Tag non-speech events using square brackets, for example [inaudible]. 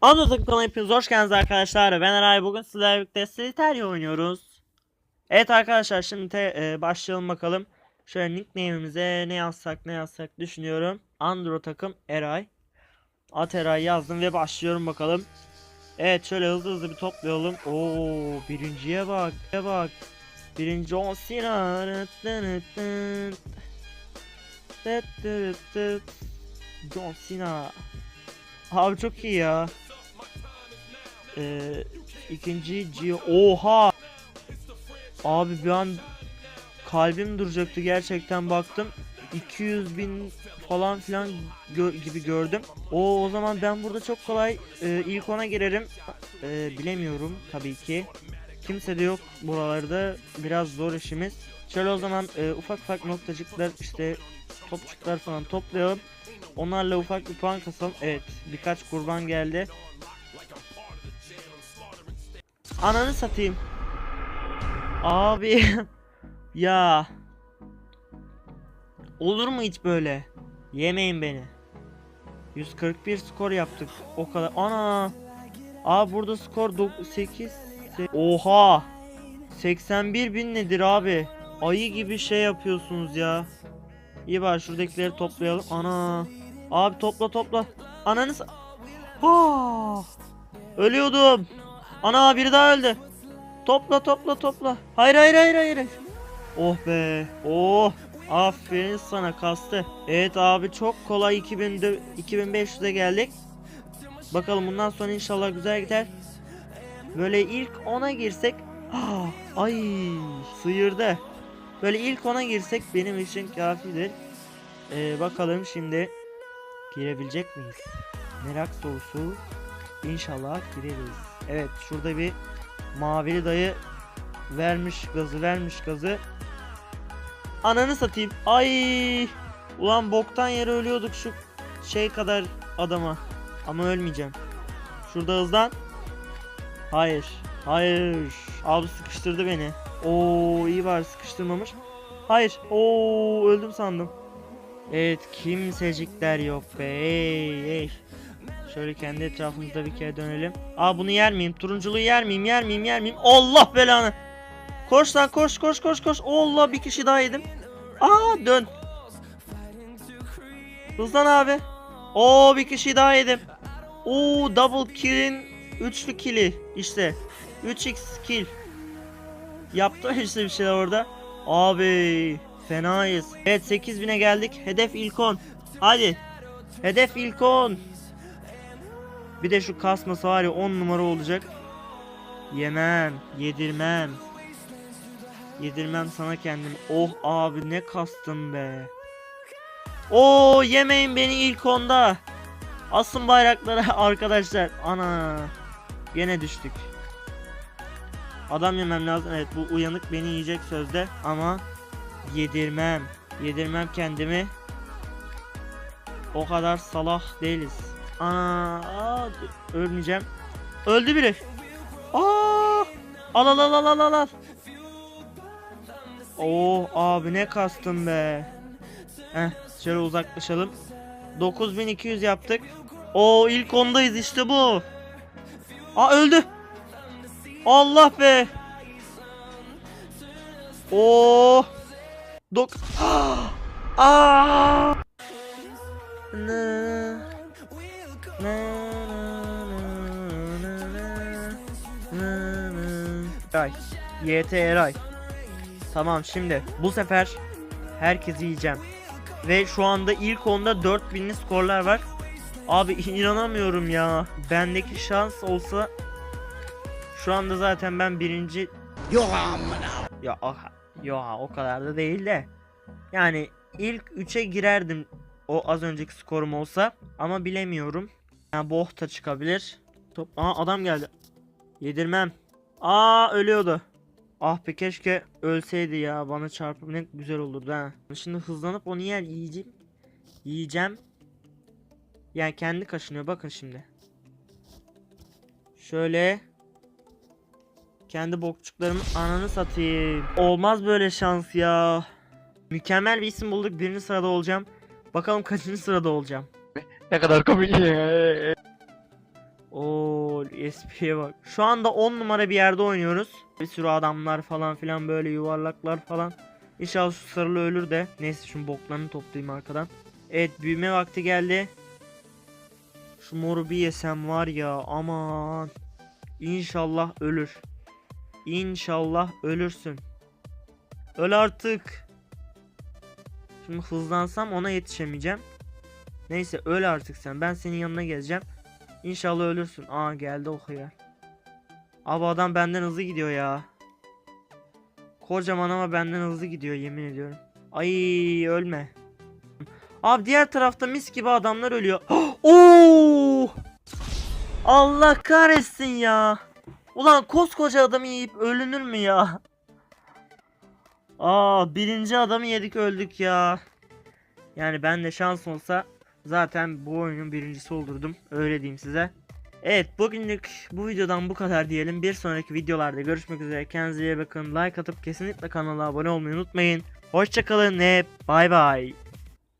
Anlatık kanalına hepiniz hoş geldiniz arkadaşlar. Ben Eray. Bugün sizlerle birlikte Solitaire oynuyoruz. Evet arkadaşlar şimdi te- e, başlayalım bakalım. Şöyle nickname'imize ne yazsak ne yazsak düşünüyorum. Andro takım Eray. At Eray yazdım ve başlıyorum bakalım. Evet şöyle hızlı hızlı bir toplayalım. Oo birinciye bak. Bak. Birinci John Cena. John Cena. Abi çok iyi ya. Ee, ikinci Gio. Oha! Abi bir an kalbim duracaktı gerçekten baktım. 200 bin falan filan gö- gibi gördüm. O o zaman ben burada çok kolay e, ilk ona girerim. E, bilemiyorum tabii ki. Kimse de yok buralarda. Biraz zor işimiz. Şöyle o zaman e, ufak ufak noktacıklar işte topçuklar falan toplayalım. Onlarla ufak bir puan kasalım. Evet birkaç kurban geldi. Ananı satayım. Abi [laughs] ya. Olur mu hiç böyle? Yemeyin beni. 141 skor yaptık. O kadar. Ana. Abi burada skor 8. Oha. 81 bin nedir abi? Ayı gibi şey yapıyorsunuz ya. İyi bari şuradakileri toplayalım. Ana. Abi topla topla. Ananı sa- Ah! Ölüyordum. Ana biri daha öldü. Topla topla topla. Hayır hayır hayır hayır. Oh be. Oh. Aferin sana kastı. Evet abi çok kolay 2000 de- 2500'e geldik. Bakalım bundan sonra inşallah güzel gider. Böyle ilk 10'a girsek Ah, ay sıyırdı. Böyle ilk 10'a girsek benim için kafidir. Ee, bakalım şimdi girebilecek miyiz? Merak sorusu. İnşallah gireriz. Evet şurada bir mavili dayı vermiş gazı vermiş gazı. Ananı satayım. Ay! Ulan boktan yere ölüyorduk şu şey kadar adama. Ama ölmeyeceğim. Şurada hızlan. Hayır. Hayır. Abi sıkıştırdı beni. Oo iyi var sıkıştırmamış. Hayır. Oo öldüm sandım. Evet kimsecikler yok be. Ey, ey. Şöyle kendi etrafımızda bir kere dönelim. Aa bunu yer miyim? Turunculuğu yer miyim? Yer miyim? Yer miyim? Allah belanı. Koş lan koş koş koş koş. Allah bir kişi daha yedim. Aa dön. Hızlan abi. Oo bir kişi daha yedim. Oo double kill'in üçlü kill'i işte. 3x kill. Yaptım işte bir şeyler orada. Abi fenayız. Evet 8000'e geldik. Hedef ilk 10. Hadi. Hedef ilk 10. Bir de şu kasması var ya 10 numara olacak. Yemem, yedirmem. Yedirmem sana kendim. Oh abi ne kastım be. Oo yemeyin beni ilk onda. Asın bayrakları [laughs] arkadaşlar. Ana. Gene düştük. Adam yemem lazım. Evet bu uyanık beni yiyecek sözde ama yedirmem. Yedirmem kendimi. O kadar salah değiliz. Aa, ölmeyeceğim. Öldü biri. Aa! Al al al al al, al. Oh abi ne kastım be. Heh şöyle uzaklaşalım. 9200 yaptık. O ilk ondayız işte bu. Aa öldü. Allah be. Oo. Dok. [gasps] Aa. Ne. Eray. YT Eray. Tamam şimdi bu sefer herkesi yiyeceğim. Ve şu anda ilk onda 4000'li skorlar var. Abi [laughs] inanamıyorum ya. Bendeki şans olsa şu anda zaten ben birinci ya ah, ya o kadar da değil de. Yani ilk 3'e girerdim o az önceki skorum olsa ama bilemiyorum. Yani boh da çıkabilir. Top Aa adam geldi. Yedirmem. Aa ölüyordu. Ah be keşke ölseydi ya bana çarpıp ne güzel olurdu ha. Şimdi hızlanıp onu yer yiyeceğim. Yiyeceğim. Yani kendi kaşınıyor bakın şimdi. Şöyle kendi bokçuklarımın ananı satayım. Olmaz böyle şans ya. Mükemmel bir isim bulduk. Birinci sırada olacağım. Bakalım kaçıncı sırada olacağım. Ne kadar komik. [laughs] Oo espriye bak. Şu anda 10 numara bir yerde oynuyoruz. Bir sürü adamlar falan filan böyle yuvarlaklar falan. İnşallah şu sarılı ölür de. Neyse şunun boklarını toplayayım arkadan. Evet büyüme vakti geldi. Şu moru bir yesem var ya aman. İnşallah ölür. İnşallah ölürsün. Öl artık. Şimdi hızlansam ona yetişemeyeceğim. Neyse öl artık sen. Ben senin yanına geleceğim. İnşallah ölürsün. Aa geldi o hıyar. Abi adam benden hızlı gidiyor ya. Kocaman ama benden hızlı gidiyor yemin ediyorum. Ay ölme. Abi diğer tarafta mis gibi adamlar ölüyor. [gasps] Oo! Allah kahretsin ya. Ulan koskoca adamı yiyip ölünür mü ya? Aa birinci adamı yedik öldük ya. Yani ben de şans olsa zaten bu oyunun birincisi olurdum. Öyle diyeyim size. Evet bugünlük bu videodan bu kadar diyelim. Bir sonraki videolarda görüşmek üzere. Kendinize iyi bakın. Like atıp kesinlikle kanala abone olmayı unutmayın. Hoşçakalın ve bay bay.